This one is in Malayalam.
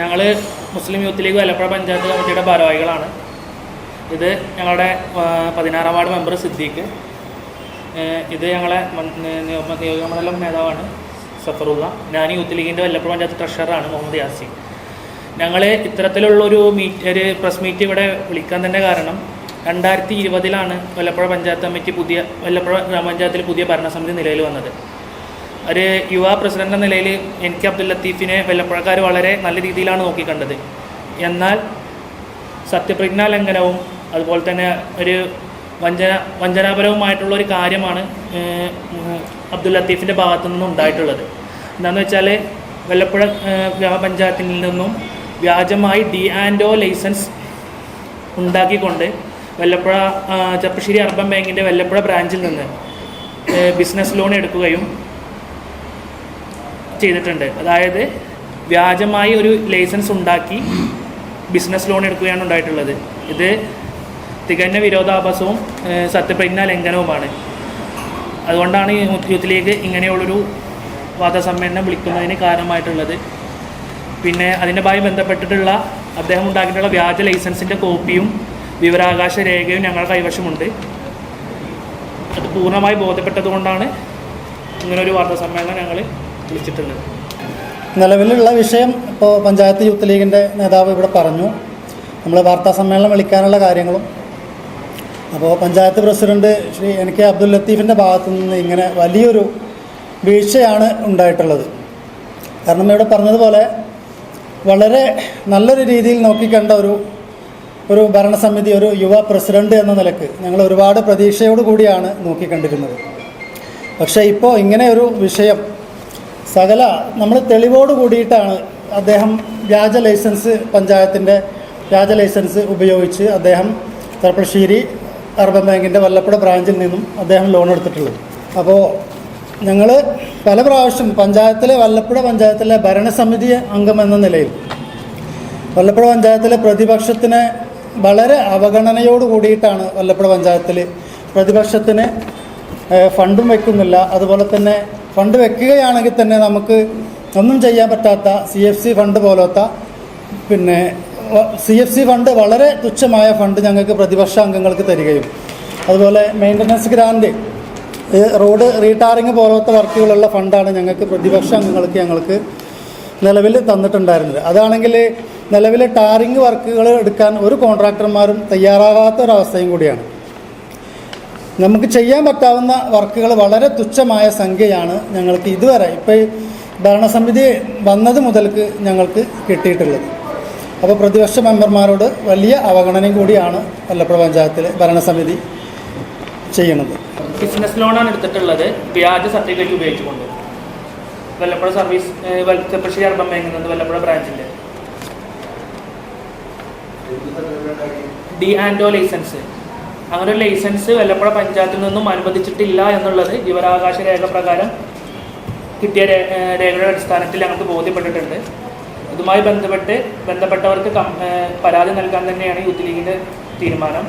ഞങ്ങൾ Muslim Youth League Vallappuzha panchayat കമ്മിറ്റിയുടെ ഭാരവാഹികളാണ്. ഇത് ഞങ്ങളുടെ പതിനാറാം വാർഡ് മെമ്പർ സിദ്ദീഖ്. ഇത് ഞങ്ങളെ നിയോജകമണ്ഡലം നേതാവാണ് സഫറുള്ള. ഞാൻ യൂത്ത് ലീഗിന്റെ വല്ലപ്പുഴ പഞ്ചായത്ത് ട്രഷററാണ് മുഹമ്മദ് യാസിൻ. ഞങ്ങൾ ഇത്തരത്തിലുള്ളൊരു മീറ്റ് ഒരു പ്രസ് മീറ്റ് ഇവിടെ വിളിക്കാൻ തന്നെ കാരണം രണ്ടായിരത്തി ഇരുപതിലാണ് വല്ലപ്പുഴ പഞ്ചായത്ത് കമ്മിറ്റി പുതിയ വല്ലപ്പുഴ ഗ്രാമപഞ്ചായത്തിൽ പുതിയ ഭരണസമിതി നിലയിൽ വന്നത്. ഒരു യുവ പ്രസിഡന്റ് എന്ന നിലയിൽ എൻ കെ അബ്ദുൽ ലത്തീഫിനെ വല്ലപ്പുഴക്കാർ വളരെ നല്ല രീതിയിലാണ് നോക്കിക്കണ്ടത്. എന്നാൽ സത്യപ്രതിജ്ഞാ ലംഘനവും അതുപോലെ തന്നെ ഒരു വഞ്ചന വഞ്ചനാപരവുമായിട്ടുള്ള ഒരു കാര്യമാണ് അബ്ദുൽ ലത്തീഫിന്റെ ഭാഗത്തു നിന്നും ഉണ്ടായിട്ടുള്ളത്. എന്താണെന്ന് വെച്ചാൽ വല്ലപ്പുഴ ഏഹ്, ഗ്രാമപഞ്ചായത്തിൽ നിന്നും വ്യാജമായി ഡി ആൻഡ് ഒ ലൈസൻസ് ഉണ്ടാക്കിക്കൊണ്ട് വല്ലപ്പുഴ ചപ്പശ്ശേരി അർബൻ ബാങ്കിന്റെ വല്ലപ്പുഴ ബ്രാഞ്ചിൽ നിന്ന് ബിസിനസ് ലോൺ എടുക്കുകയും ചെയ്തിട്ടുണ്ട്. അതായത് വ്യാജമായി ഒരു ലൈസൻസ് ഉണ്ടാക്കി ബിസിനസ് ലോൺ എടുക്കുകയാണ് ഉണ്ടായിട്ടുള്ളത്. ഇത് തികഞ്ഞ വിരോധാഭാസവും സത്യപ്രജ്ഞാ ലംഘനവുമാണ്. അതുകൊണ്ടാണ് യൂത്ത് ലീഗ് ഇങ്ങനെയുള്ളൊരു വാദസമ്മേളനം വിളിക്കുന്നതിന് കാരണമായിട്ടുള്ളത്. പിന്നെ അതിന്റെമായി ബന്ധപ്പെട്ടിട്ടുള്ള അദ്ദേഹം ഉണ്ടാക്കിയിട്ടുള്ള വ്യാജ ലൈസൻസിന്റെ കോപ്പിയും വിവരാകാശ രേഖയും ഞങ്ങളുടെ കൈവശമുണ്ട്. അത് പൂർണമായി ബോധ്യപ്പെട്ടതുകൊണ്ടാണ് ഇങ്ങനൊരു വാർത്താ സമ്മേളനം ഞങ്ങൾ വിളിച്ചിട്ടുള്ളത് നിലവിലുള്ള വിഷയം ഇപ്പോൾ പഞ്ചായത്ത് യൂത്ത് ലീഗിന്റെ നേതാവ് ഇവിടെ പറഞ്ഞു. നമ്മൾ വാർത്താ സമ്മേളനം വിളിക്കാനുള്ള കാര്യങ്ങളും. അപ്പോൾ panchayat president Shri N K Abdul ലത്തീഫിന്റെ ഭാഗത്തു നിന്ന് ഇങ്ങനെ വലിയൊരു വീഴ്ചയാണ് ഉണ്ടായിട്ടുള്ളത്. കാരണം ഇവിടെ പറഞ്ഞതുപോലെ വളരെ നല്ലൊരു രീതിയിൽ നോക്കിക്കണ്ട ഒരു ഒരു ഭരണസമിതി ഒരു യുവ പ്രസിഡന്റ് എന്ന നിലയ്ക്ക് ഞങ്ങൾ ഒരുപാട് പ്രതീക്ഷയോട് കൂടിയാണ് നോക്കിക്കണ്ടിരുന്നത്. പക്ഷേ ഇപ്പോൾ ഇങ്ങനെ ഒരു വിഷയം സകല നമ്മൾ തെളിവോട് കൂടിയിട്ടാണ് അദ്ദേഹം വ്യാജ ലൈസൻസ് പഞ്ചായത്തിന്റെ വ്യാജ ലൈസൻസ് ഉപയോഗിച്ച് അദ്ദേഹം ചെറുപ്പശ്ശേരി അർബൻ ബാങ്കിന്റെ വല്ലപ്പുഴ ബ്രാഞ്ചിൽ നിന്നും അദ്ദേഹം ലോൺ എടുത്തിട്ടുള്ളത്. അപ്പോൾ ഞങ്ങൾ പല പ്രാവശ്യം പഞ്ചായത്തിലെ വല്ലപ്പുഴ പഞ്ചായത്തിലെ ഭരണസമിതി അംഗം എന്ന നിലയിൽ വല്ലപ്പുഴ പഞ്ചായത്തിലെ പ്രതിപക്ഷത്തിന് വളരെ അവഗണനയോട് കൂടിയിട്ടാണ് വല്ലപ്പുഴ പഞ്ചായത്തിൽ പ്രതിപക്ഷത്തിന് ഫണ്ടും വയ്ക്കുന്നില്ല അതുപോലെ തന്നെ ഫണ്ട് വെക്കുകയാണെങ്കിൽ തന്നെ നമുക്ക് ഒന്നും ചെയ്യാൻ പറ്റാത്ത സി എഫ് സി ഫണ്ട് പോലത്തെ പിന്നെ സി എഫ് സി ഫണ്ട് വളരെ തുച്ഛമായ ഫണ്ട് ഞങ്ങൾക്ക് പ്രതിപക്ഷ അംഗങ്ങൾക്ക് തരികയും. അതുപോലെ മെയിന്റനൻസ് ഗ്രാൻഡ് റോഡ് റീടാറിങ് പോലത്തെ വർക്കുകളുള്ള ഫണ്ടാണ് ഞങ്ങൾക്ക് പ്രതിപക്ഷ അംഗങ്ങൾക്ക് ഞങ്ങൾക്ക് നിലവിൽ തന്നിട്ടുണ്ടായിരുന്നത്. അതാണെങ്കിൽ നിലവിൽ ടാറിങ് വർക്കുകൾ എടുക്കാൻ ഒരു കോൺട്രാക്ടർമാരും തയ്യാറാകാത്ത ഒരവസ്ഥയും കൂടിയാണ്. നമുക്ക് ചെയ്യാൻ പറ്റാവുന്ന വർക്കുകൾ വളരെ തുച്ഛമായ സംഖ്യയാണ് ഞങ്ങൾക്ക് ഇതുവരെ ഇപ്പോൾ ഭരണസമിതി വന്നത് മുതൽക്ക് ഞങ്ങൾക്ക് കിട്ടിയിട്ടുള്ളത്. അപ്പോൾ പ്രതിപക്ഷ മെമ്പർമാരോട് വലിയ അവഗണനയും കൂടിയാണ് വല്ലപ്പുഴ പഞ്ചായത്തിലെ ഭരണസമിതി ചെയ്യുന്നത്. ബിസിനസ് ലോണാണ് എടുത്തിട്ടുള്ളത്. വ്യാജ സർട്ടിഫിക്കറ്റ് ഉപയോഗിച്ചുകൊണ്ട്. വല്ലപ്പുഴ സർവീസ് ചെർപ്പശ്ശേരി അർബൻ ബാങ്കിൽ നിന്ന് വല്ലപ്പുഴ ബ്രാഞ്ചിന്റെ ഡി ആൻഡോ ലൈസൻസ്. അങ്ങനെ ലൈസൻസ് വല്ലപ്പുഴ പഞ്ചായത്തിൽ നിന്നും അനുവദിച്ചിട്ടില്ല എന്നുള്ളത് വിവരാവകാശ രേഖ പ്രകാരം കിട്ടിയ രേഖയുടെ അടിസ്ഥാനത്തിൽ ഞങ്ങൾക്ക് ബോധ്യപ്പെട്ടിട്ടുണ്ട്. ഇതുമായി ബന്ധപ്പെട്ട് ബന്ധപ്പെട്ടവർക്ക് പരാതി നൽകാൻ തന്നെയാണ് യൂത്ത് ലീഗിന്റെ തീരുമാനം.